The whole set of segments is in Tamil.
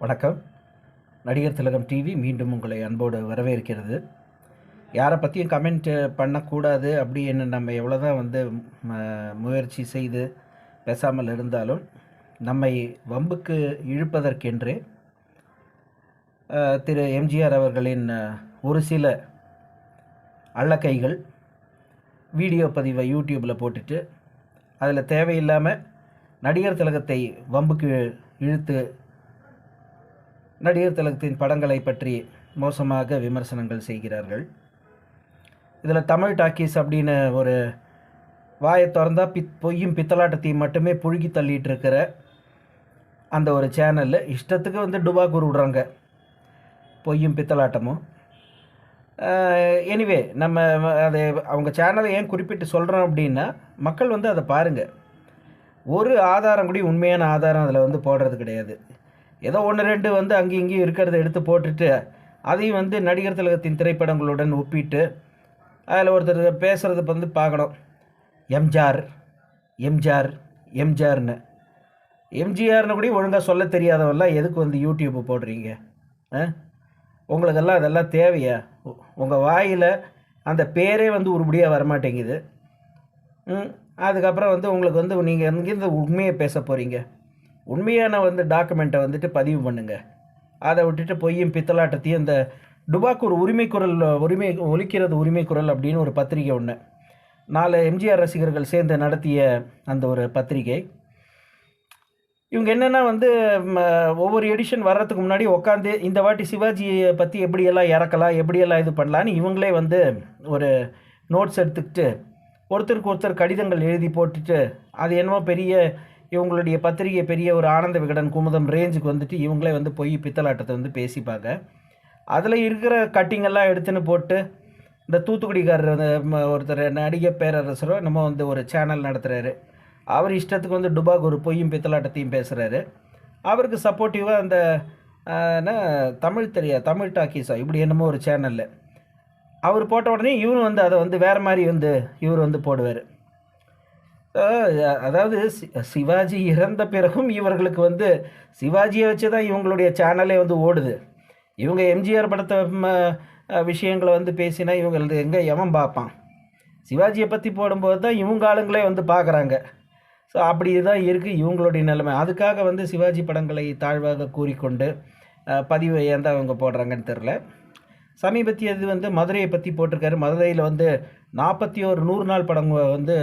வணக்கம். நடிகர் திலகம் டிவி மீண்டும் உங்களை அன்போடு வரவேற்கிறது. யாரை பற்றியும் கமெண்ட் பண்ணக்கூடாது அப்படின்னு நம்ம எவ்வளோ தான் வந்து முயற்சி செய்து பேசாமல் இருந்தாலும் நம்மை வம்புக்கு இழுப்பதற்கென்றே திரு எம்ஜிஆர் அவர்களின் ஒரு சில அள்ளக்கைகள் வீடியோ பதிவை யூடியூப்பில் போட்டுட்டு அதில் தேவையில்லாமல் நடிகர் திலகத்தை வம்புக்கு இழுத்து நடிகர் திலகத்தின் படங்களை பற்றி மோசமாக விமர்சனங்கள் செய்கிறார்கள். இதில் தமிழ் டாக்கீஸ் அப்படின்னு ஒரு வாயை திறந்தால் பித் பொய்யும் பித்தலாட்டத்தையும் மட்டுமே புழுகி தள்ளிட்டு இருக்கிற அந்த ஒரு சேனலில் இஷ்டத்துக்கு வந்து டுபா விடுறாங்க பொய்யும் பித்தலாட்டமும். எனிவே நம்ம அதை அவங்க சேனலை ஏன் குறிப்பிட்டு சொல்கிறோம் அப்படின்னா மக்கள் வந்து அதை பாருங்கள் ஒரு ஆதாரம் கூட உண்மையான ஆதாரம் அதில் வந்து போடுறது கிடையாது. ஏதோ ஒன்று ரெண்டு வந்து அங்கேயும் இங்கேயும் இருக்கிறத எடுத்து போட்டுட்டு அதையும் வந்து நடிகர் திலகத்தின் திரைப்படங்களுடன் ஒப்பிட்டு அதில் ஒருத்தர் பேசுகிறத வந்து பார்க்கணும். எம்ஜிஆர் எம்ஜிஆர் எம்ஜிஆர்னு. எம்ஜிஆர்னு கூட ஒழுங்காக சொல்ல தெரியாதவெல்லாம் எதுக்கு வந்து யூடியூப்பு போடுறீங்க? ஆ? உங்களுக்கெல்லாம் அதெல்லாம் தேவையா? உங்கள் வாயில் அந்த பேரே வந்து உருப்படியாக வரமாட்டேங்குது. அதுக்கப்புறம் வந்து உங்களுக்கு வந்து நீங்கள் எங்கேருந்து உண்மையை பேச போகிறீங்க உண்மையான வந்து டாக்குமெண்ட்டை வந்துட்டு பதிவு பண்ணுங்கள் அதை விட்டுட்டு பொய்யும் பித்தலாட்டத்தையும் இந்த டுபாக்கூர் உரிமை குரல் உரிமை ஒலிக்கிறது உரிமை குரல் அப்படின்னு ஒரு பத்திரிகை ஒன்று நாலு எம்ஜிஆர் ரசிகர்கள் சேர்ந்து நடத்திய அந்த ஒரு பத்திரிகை. இவங்க என்னென்னா வந்து ஒவ்வொரு எடிஷன் வர்றதுக்கு முன்னாடி உட்காந்து இந்த வாட்டி சிவாஜியை பற்றி எப்படியெல்லாம் இறக்கலாம் எப்படியெல்லாம் இது பண்ணலான்னு இவங்களே வந்து ஒரு நோட்ஸ் எடுத்துக்கிட்டு ஒருத்தருக்கு ஒருத்தர் கடிதங்கள் எழுதி போட்டுட்டு அது என்னமோ பெரிய இவங்களுடைய பத்திரிகை பெரிய ஒரு ஆனந்த விகடன் குமுதம் ரேஞ்சுக்கு வந்துட்டு இவங்களே வந்து போய் பித்தலாட்டத்தை வந்து பேசிப்பாங்க. அதில் இருக்கிற கட்டிங்கெல்லாம் எடுத்துன்னு போட்டு இந்த தூத்துக்குடிக்காரர் ஒருத்தர் நடிகை பேரரசரோ நம்ம வந்து ஒரு சேனல் நடத்துகிறாரு அவர் இஷ்டத்துக்கு வந்து டுபாக் ஒரு பொய்யும் பித்தலாட்டத்தையும் பேசுகிறாரு அவருக்கு சப்போர்ட்டிவாக அந்த என்ன தமிழ் தெரியா தமிழ் டாக்கீஸா இப்படி என்னமோ ஒரு சேனலில் அவர் போட்ட உடனே இவரும் வந்து அதை வந்து வேறு மாதிரி வந்து இவர் வந்து போடுவார். அதாவது சி- சிவாஜி இறந்த பிறகும் இவர்களுக்கு வந்து சிவாஜியை வச்சு தான் இவங்களுடைய சேனலே வந்து ஓடுது. இவங்க எம்ஜிஆர் படத்தை ம, விஷயங்களை வந்து பேசினா இவங்களது எங்கே எவன் பார்ப்பான்? சிவாஜியை பற்றி போடும்போது தான் இவங்க ஆளுங்களே வந்து பார்க்குறாங்க. ஸோ அப்படி தான் இருக்குது இவங்களுடைய நிலைமை. அதுக்காக வந்து சிவாஜி படங்களை தாழ்வாக கூறிக்கொண்டு பதிவு ஏன் அவங்க போடுறாங்கன்னு தெரில சமீபத்திய இது வந்து மதுரையை பற்றி போட்டிருக்காரு. மதுரையில் வந்து நாற்பத்தி ஒரு நூறு நாள் படம் வந்து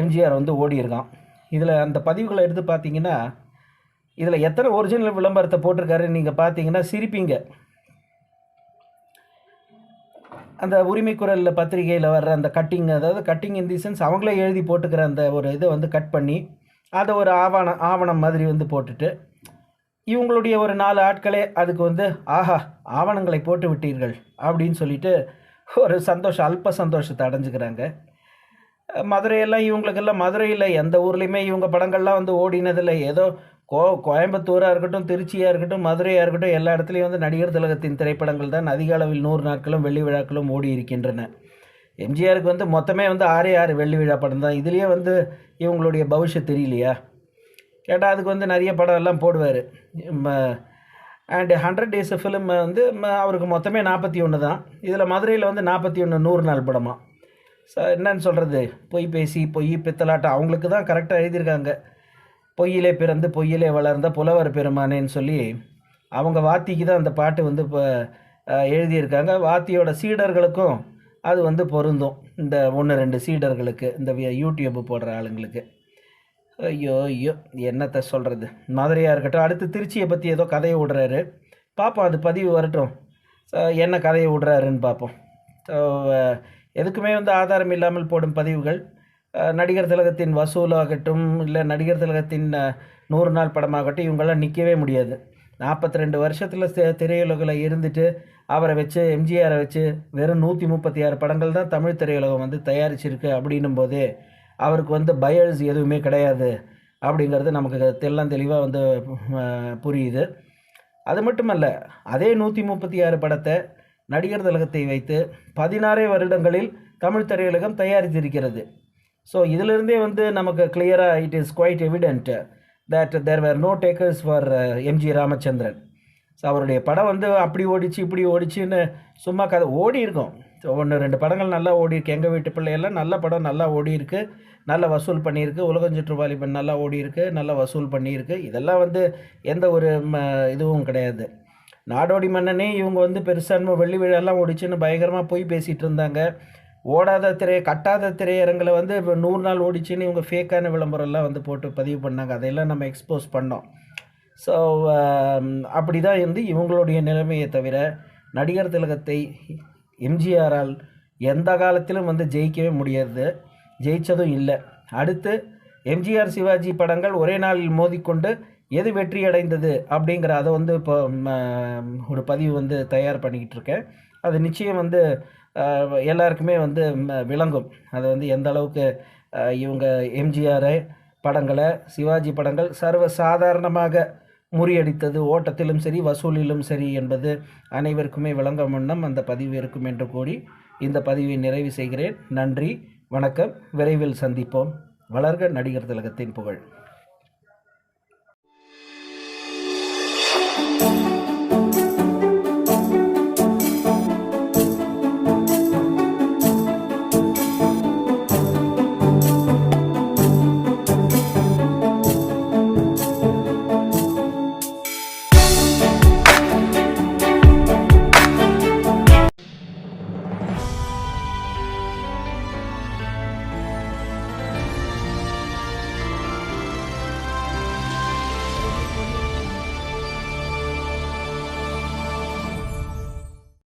எம்ஜிஆர் வந்து ஓடியிருக்கான். இதில் அந்த பதிவுகளை எடுத்து பார்த்தீங்கன்னா இதில் எத்தனை ஒரிஜினல் விளம்பரத்தை போட்டிருக்காருன்னு நீங்கள் பார்த்தீங்கன்னா சிரிப்பீங்க. அந்த உரிமைக்குரலில் பத்திரிகையில் வர்ற அந்த கட்டிங் அதாவது கட்டிங் இன் தி சென்ஸ் அவங்களே எழுதி போட்டுக்கிற அந்த ஒரு இதை வந்து கட் பண்ணி அதை ஒரு ஆவணம் ஆவணம் மாதிரி வந்து போட்டுட்டு இவங்களுடைய ஒரு நாலு ஆட்களே அதுக்கு வந்து ஆஹா ஆவணங்களை போட்டு விட்டீர்கள் அப்படின்னு சொல்லிட்டு ஒரு சந்தோஷம் அல்ப சந்தோஷத்தை அடைஞ்சுக்கிறாங்க. மதுரையெல்லாம் இவங்களுக்கெல்லாம் மதுரையில் எந்த ஊர்லேயுமே இவங்க படங்கள்லாம் வந்து ஓடினதில்லை. ஏதோ கோ கோயம்புத்தூராக இருக்கட்டும் திருச்சியாக இருக்கட்டும் மதுரையாக இருக்கட்டும் எல்லா இடத்துலையும் வந்து நடிகர் திலகத்தின் திரைப்படங்கள் தான் அதிக அளவில் நூறு நாட்களும் வெள்ளி விழாக்களும் ஓடி இருக்கின்றன. எம்ஜிஆருக்கு வந்து மொத்தமே வந்து ஆறே ஆறு வெள்ளி விழா படம் தான். இதுலேயே வந்து இவங்களுடைய பவிஷ்யத் தெரியலையா? கேட்டால் அதுக்கு வந்து நிறைய படம் எல்லாம் போடுவார். அண்டு ஹண்ட்ரட் டேஸ் ஃபிலிம் வந்து ம- அவருக்கு மொத்தமே நாற்பத்தி ஒன்று தான். இதில் மதுரையில் வந்து நாற்பத்தி ஒன்று நூறு நாள் படமாக என்னன்னு சொல்கிறது பொய் பேசி பொய் பித்தலாட்டம் அவங்களுக்கு தான் கரெக்டாக எழுதியிருக்காங்க. பொய்யிலே பிறந்து பொய்யிலே வளர்ந்த புலவர் பெருமானேன்னு சொல்லி அவங்க வாத்திக்கு தான் அந்த பாட்டு வந்து இப்போ எழுதியிருக்காங்க. வாத்தியோட சீடர்களுக்கும் அது வந்து பொருந்தும். இந்த ஒன்று ரெண்டு சீடர்களுக்கு இந்த யூடியூப்பு யூடியூப் போடுற ஆளுங்களுக்கு. ஐயோ ஐயோ என்னத்தை சொல்கிறது மதுரையாக இருக்கட்டும் அடுத்து திருச்சியை பற்றி ஏதோ கதையை விடுறாரு. பார்ப்போம் அது பதிவு வரட்டும். என்ன கதையை விடுறாருன்னு பார்ப்போம் எதுக்குமே வந்து ஆதாரம் இல்லாமல் போடும் பதிவுகள். நடிகர் திலகத்தின் வசூலாகட்டும் இல்லை நடிகர் திலகத்தின் நூறு நாள் படமாகட்டும் இவங்கெல்லாம் நிற்கவே முடியாது. நாற்பத்தி ரெண்டு வருஷத்தில் திரையுலகில் இருந்துட்டு அவரை வச்சு எம்ஜிஆரை வச்சு வெறும் நூற்றி முப்பத்தி ஆறு படங்கள் தான் தமிழ் திரையுலகம் வந்து தயாரிச்சிருக்கு அப்படின்னும் போதே அவருக்கு வந்து பயல்ஸ் எதுவுமே கிடையாது அப்படிங்கிறது நமக்கு தெல்லாம் தெளிவாக வந்து புரியுது. அது மட்டுமல்ல அதே நூற்றி முப்பத்தி ஆறு படத்தை நடிகர் திலகத்தை வைத்து பதினாறே வருடங்களில் தமிழ் திரையுலகம் தயாரித்திருக்கிறது. ஸோ இதிலிருந்தே வந்து நமக்கு கிளியராக it is quite evident that there were no takers for MG Ramachandran so அவருடைய படம் வந்து அப்படி ஓடிச்சு இப்படி ஓடிச்சுன்னு சும்மா கதை ஓடி இருக்கும். ஒன்று ரெண்டு படங்கள் நல்லா ஓடி இருக்கு. எங்கள் வீட்டு பிள்ளையெல்லாம் நல்ல படம் நல்லா ஓடி இருக்கு. நல்லா வசூல் பண்ணியிருக்கு. உலகம் வாலிபன் நல்லா ஓடி இருக்கு. நல்லா வசூல் பண்ணியிருக்கு. இதெல்லாம் வந்து எந்த ஒரு ம, இதுவும் கிடையாது. நாடோடி மன்னனே இவங்க வந்து பெருசான்மை வெள்ளி விழாலாம் ஓடிச்சுன்னு பயங்கரமாக போய் பேசிகிட்டு இருந்தாங்க ஓடாத திரை கட்டாத திரையரங்களை வந்து இப்போ நூறு நாள் ஓடிச்சுன்னு இவங்க ஃபேக்கான விளம்பரம்லாம் வந்து போட்டு பதிவு பண்ணாங்க. அதையெல்லாம் நம்ம எக்ஸ்போஸ் பண்ணோம். ஸோ um, அப்படி தான் வந்து இவங்களுடைய நிலைமையை தவிர நடிகர் திலகத்தை எம்ஜிஆரால் எந்த காலத்திலும் வந்து ஜெயிக்கவே முடியாது. ஜெயிச்சதும் இல்லை. அடுத்து எம்ஜிஆர் சிவாஜி படங்கள் ஒரே நாளில் மோதிக்கொண்டு எது வெற்றி அடைந்தது அப்படிங்கிற அதை வந்து இப்போ ஒரு பதிவு வந்து தயார் பண்ணிக்கிட்டு இருக்கேன். அது நிச்சயம் வந்து எல்லாருக்குமே வந்து விளங்கும். அது வந்து எந்த அளவுக்கு இவங்க எம்ஜிஆரை படங்களை சிவாஜி படங்கள் சர்வ சாதாரணமாக முறியடித்தது ஓட்டத்திலும் சரி வசூலிலும் சரி என்பது அனைவருக்குமே விளங்கும் வண்ணம் அந்த பதிவு இருக்கும் என்று கூறி இந்த பதிவை நிறைவு செய்கிறேன். நன்றி வணக்கம். விரைவில் சந்திப்போம். வளர்க நடிகர் திலகத்தின் புகழ்.